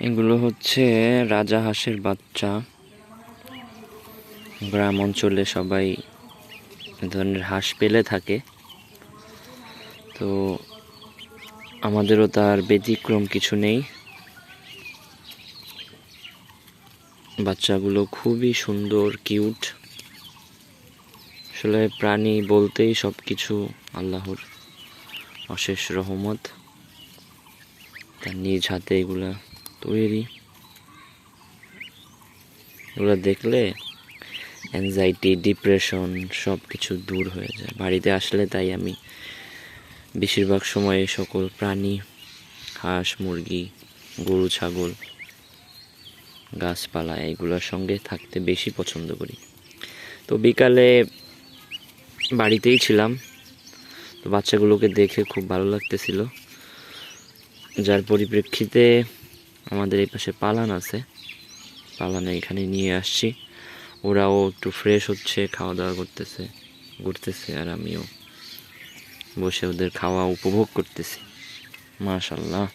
এগুলো হচ্ছে রাজা হাঁসের বাচ্চা। গ্রাম অঞ্চলে সবাই ধরনের হাঁস পেলে থাকে। তো আমাদেরও তার ব্যতিক্রম কিছু নেই। বাচ্চাগুলো খুবই সুন্দর, কিউট। আসলে প্রাণী বলতেই সব কিছু আল্লাহর অশেষ রহমত। তার নিজ হাতে এগুলা তৈরি। এগুলো দেখলে অ্যাংজাইটি ডিপ্রেশন সব কিছু দূর হয়ে যায়। বাড়িতে আসলে তাই আমি বেশিরভাগ সময় সকল প্রাণী, হাঁস, মুরগি, গরু, ছাগল, গাছপালা এগুলোর সঙ্গে থাকতে বেশি পছন্দ করি। তো বিকালে বাড়িতেই ছিলাম। তো বাচ্চাগুলোকে দেখে খুব ভালো লাগতেছিল। যার পরিপ্রেক্ষিতে আমাদের এই পাশে পালান আছে। পালানে এখানে নিয়ে আসছি। ওরাও একটু ফ্রেশ হচ্ছে খাওয়া দাওয়া করতেছে, ঘুরতেছে আর আমিও বসে ওদের খাওয়া উপভোগ করতেছি। মাশাল্লাহ